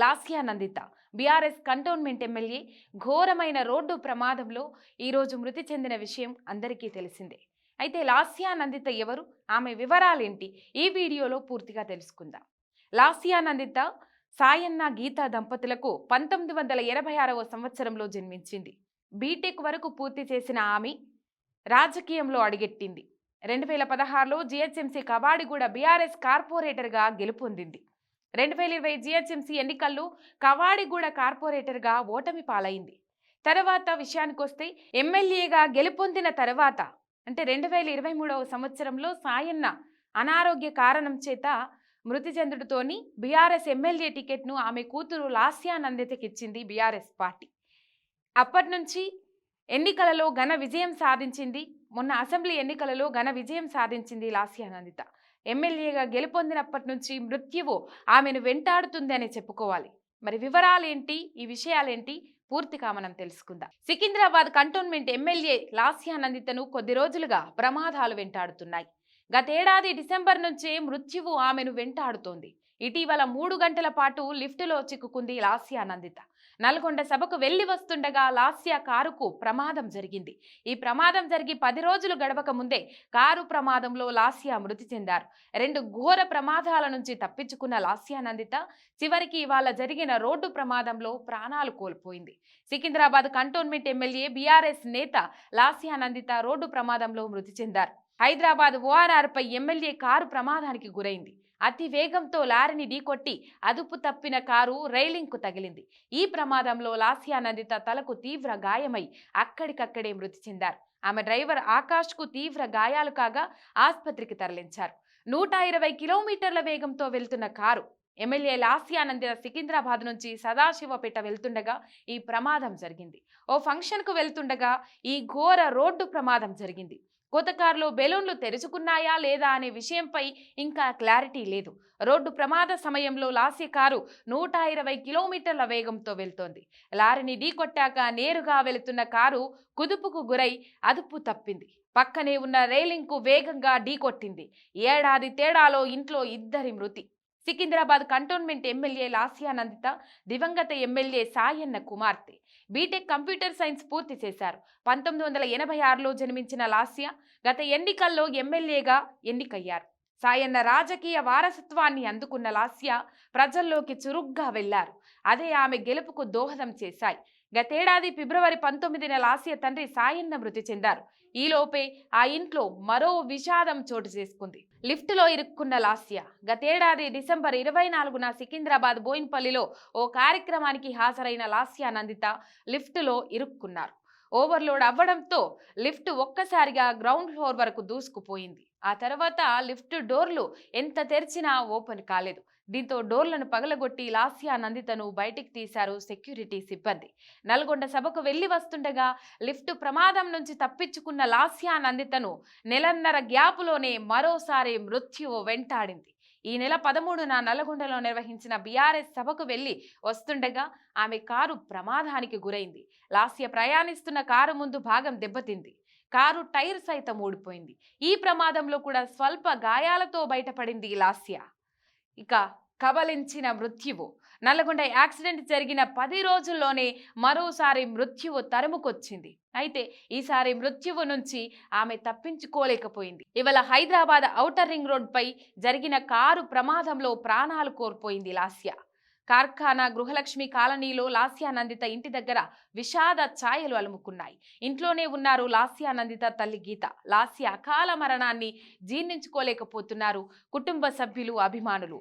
Lasya Nanditha. BRS cantonment MLA ఘోరమైన road ప్రమాదంలో ఈరోజు మృతి చెందిన విషయం అందరికీ తెలిసిందే. అయితే లాస్యా నందిత ఎవరు? ఆమె వివరాలేంటి? ఈ వీడియోలో పూర్తిగా తెలుసుకుందాం. లాస్యా నందిత సాయన్న గీతా దంపతులకు పంతొమ్మిది వందల ఎనభై ఆరవ సంవత్సరంలో జన్మించింది. బీటెక్ వరకు పూర్తి చేసిన ఆమె రాజకీయంలో అడుగెట్టింది. రెండు వేల పదహారులో జిహెచ్ఎంసీ కబాడిగూడ బీఆర్ఎస్ కార్పొరేటర్గా గెలుపొందింది. రెండు వేల ఇరవై జిహెచ్ఎంసీ ఎన్నికల్లో కవాడిగూడ కార్పొరేటర్గా ఓటమి పాలైంది. తర్వాత విషయానికొస్తే ఎమ్మెల్యేగా గెలుపొందిన తర్వాత అంటే రెండు వేల ఇరవై మూడవ సంవత్సరంలో సాయన్న అనారోగ్య కారణం చేత మృతి చెందుడుతోని బీఆర్ఎస్ ఎమ్మెల్యే టికెట్ను ఆమె కూతురు లాస్యా నందితకి ఇచ్చింది బీఆర్ఎస్ పార్టీ. అప్పటి నుంచి ఎన్నికలలో ఘన విజయం సాధించింది మొన్న అసెంబ్లీ ఎన్నికలలో ఘన విజయం సాధించింది లాస్యా నందిత. ఎమ్మెల్యేగా గెలుపొందినప్పటి నుంచి మృత్యువు ఆమెను వెంటాడుతుంది అని చెప్పుకోవాలి. మరి వివరాలేంటి? ఈ విషయాలేంటి? పూర్తిగా మనం తెలుసుకుందాం. సికింద్రాబాద్ కంటోన్మెంట్ ఎమ్మెల్యే లాస్యా నందితను కొద్ది రోజులుగా ప్రమాదాలు వెంటాడుతున్నాయి. గతేడాది డిసెంబర్ నుంచే మృత్యువు ఆమెను వెంటాడుతోంది. ఇటీవల మూడు గంటల పాటు లిఫ్టులో చిక్కుకుంది లాస్యా నందిత. నల్గొండ సభకు వెళ్ళి వస్తుండగా లాస్యా కారుకు ప్రమాదం జరిగింది. ఈ ప్రమాదం జరిగి పది రోజులు గడవక ముందే కారు ప్రమాదంలో లాస్యా మృతి చెందారు. రెండు ఘోర ప్రమాదాల నుంచి తప్పించుకున్న లాస్యా నందిత చివరికి ఇవాళ జరిగిన రోడ్డు ప్రమాదంలో ప్రాణాలు కోల్పోయింది. సికింద్రాబాద్ కంటోన్మెంట్ ఎమ్మెల్యే బీఆర్ఎస్ నేత లాస్యా నందిత రోడ్డు ప్రమాదంలో మృతి చెందారు. హైదరాబాద్ ఓఆర్ఆర్పై ఎమ్మెల్యే కారు ప్రమాదానికి గురైంది. అతి వేగంతో లారీని ఢీకొట్టి అదుపు తప్పిన కారు రైలింగ్కు తగిలింది. ఈ ప్రమాదంలో లాస్యా నందిత తలకు తీవ్ర గాయమై అక్కడికక్కడే మృతి చెందారు. ఆమె డ్రైవర్ ఆకాష్కు తీవ్ర గాయాలు కాగా ఆసుపత్రికి తరలించారు. నూట ఇరవై కిలోమీటర్ల వేగంతో వెళ్తున్న కారు ఎమ్మెల్యే లాస్యానందిత సికింద్రాబాద్ నుంచి సదాశివపేట వెళ్తుండగా ఈ ప్రమాదం జరిగింది. ఓ ఫంక్షన్కు వెళ్తుండగా ఈ ఘోర రోడ్డు ప్రమాదం జరిగింది. కొత్త కారులో బెలూన్లు తెరుచుకున్నాయా లేదా అనే విషయంపై ఇంకా క్లారిటీ లేదు. రోడ్డు ప్రమాద సమయంలో లాస్య కారు నూట ఇరవై కిలోమీటర్ల వేగంతో వెళ్తోంది. లారీని ఢీకొట్టాక నేరుగా వెళుతున్న కారు కుదుపుకు గురై అదుపు తప్పింది. పక్కనే ఉన్న రైలింగ్కు వేగంగా ఢీకొట్టింది. ఏడాది తేడాలో ఇంట్లో ఇద్దరి మృతి. సికింద్రాబాద్ కంటోన్మెంట్ ఎమ్మెల్యే లాస్యా నందిత దివంగత ఎమ్మెల్యే సాయన్న కుమార్తె. బీటెక్ కంప్యూటర్ సైన్స్ పూర్తి చేశారు. పంతొమ్మిది వందల ఎనభై ఆరులో జన్మించిన లాస్య గత ఎన్నికల్లో ఎమ్మెల్యేగా ఎన్నికయ్యారు. సాయన్న రాజకీయ వారసత్వాన్ని అందుకున్న లాస్య ప్రజల్లోకి చురుగ్గా వెళ్ళారు. అదే ఆమె గెలుపుకు దోహదం చేశాయి. గతేడాది ఫిబ్రవరి పంతొమ్మిదిన లాస్య తండ్రి సాయన్న మృతి చెందారు. ఈలోపే ఆ ఇంట్లో మరో విషాదం చోటు చేసుకుంది. లిఫ్టులో ఇరుక్కున్న లాస్య గతేడాది డిసెంబర్ ఇరవై నాలుగున సికింద్రాబాద్ బోయిన్పల్లిలో ఓ కార్యక్రమానికి హాజరైన లాస్య నందిత లిఫ్టులో ఇరుక్కున్నారు. ఓవర్లోడ్ అవ్వడంతో లిఫ్ట్ ఒక్కసారిగా గ్రౌండ్ ఫ్లోర్ వరకు దూసుకుపోయింది. ఆ తర్వాత లిఫ్ట్ డోర్లు ఎంత తెరిచినా ఓపెన్ కాలేదు. దీంతో డోర్లను పగలగొట్టి లాస్యా నందితను బయటికి తీశారు సెక్యూరిటీ సిబ్బంది. నల్గొండ సభకు వెళ్ళి వస్తుండగా లిఫ్ట్ ప్రమాదం నుంచి తప్పించుకున్న లాస్యా నందితను నెలన్నర గ్యాపులోనే మరోసారి మృత్యువు వెంటాడింది. ఈ నెల పదమూడున నల్గొండలో నిర్వహించిన బీఆర్ఎస్ సభకు వెళ్ళి వస్తుండగా ఆమె కారు ప్రమాదానికి గురైంది. లాస్య ప్రయాణిస్తున్న కారు ముందు భాగం దెబ్బతింది. కారు టైర్ సైతం ఊడిపోయింది. ఈ ప్రమాదంలో కూడా స్వల్ప గాయాలతో బయటపడింది లాస్య. ఇక కబలించిన మృత్యువు. నల్లగొండ యాక్సిడెంట్ జరిగిన పది రోజుల్లోనే మరోసారి మృత్యువు తరుముకొచ్చింది. అయితే ఈసారి మృత్యువు నుంచి ఆమె తప్పించుకోలేకపోయింది. ఇవాళ హైదరాబాద్ ఔటర్ రింగ్ రోడ్పై జరిగిన కారు ప్రమాదంలో ప్రాణాలు కోల్పోయింది లాస్య. కార్ఖానా గృహలక్ష్మి కాలనీలో లాస్యానందిత ఇంటి దగ్గర విషాద ఛాయలు అలుముకున్నాయి. ఇంట్లోనే ఉన్నారు లాస్యానందిత తల్లి గీత. లాస్య అకాల మరణాన్ని జీర్ణించుకోలేకపోతున్నారు కుటుంబ సభ్యులు అభిమానులు.